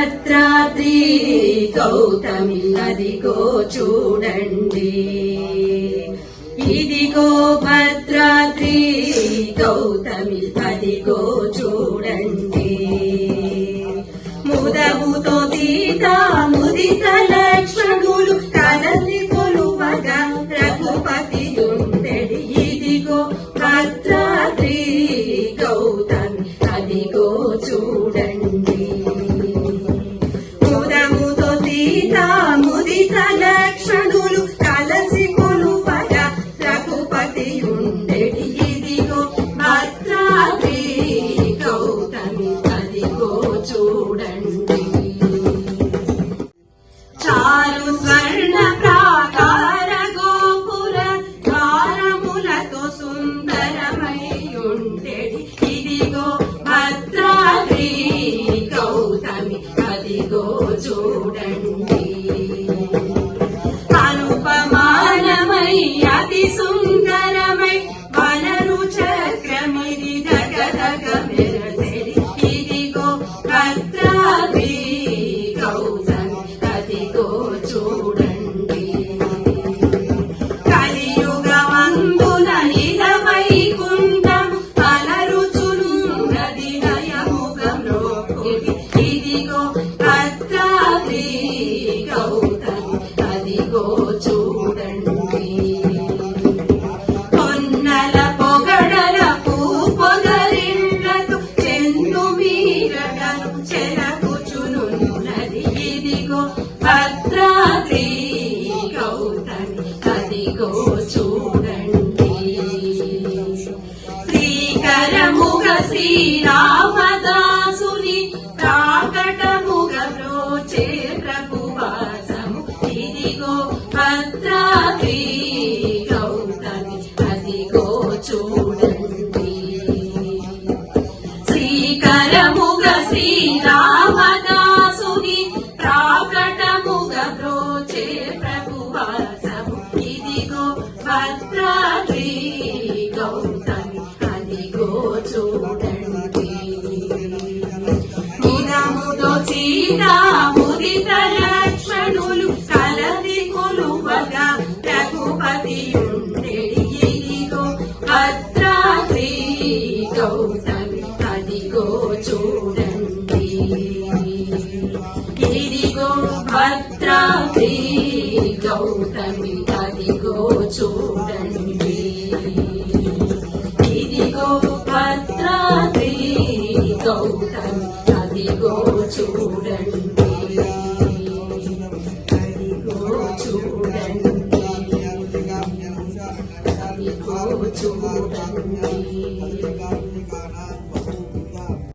భద్రాద్రి గౌతమి అదిగో చూడండి. ఇదిగో భద్రాద్రి గౌతమి అదిగో చూడండి. ముదముతో సీత ముదిత లక్ష్మణులు కదలి కొలువగా రఘుపతి ఉండెడి ఇదిగో భద్రాద్రి ఉండేది ఇదిగో భద్రాద్రి గౌతమి అదిగో చూడండి. శ్రీరామదాసుని ప్రాకటముగ బ్రోచే ప్రభువాసము ఇదిగో భద్రాద్రి గౌతమి అదిగో చూడండి. శ్రీకరముగ శ్రీరామ చూడండి ముదముతో సీతాముదిత లక్ష్మణులు కలసి కొలువగా రఘుపతి ఉండెడి ఇదిగో భద్రాద్రి గౌతమి అదిగో చూడండి. ఇదిగో భద్రాద్రి గౌతమి అదిగో చూడండి. ఇదిగో గౌతమి అదిగో చూడండి. అదిగో చూడండి. అదిగో చూడండి.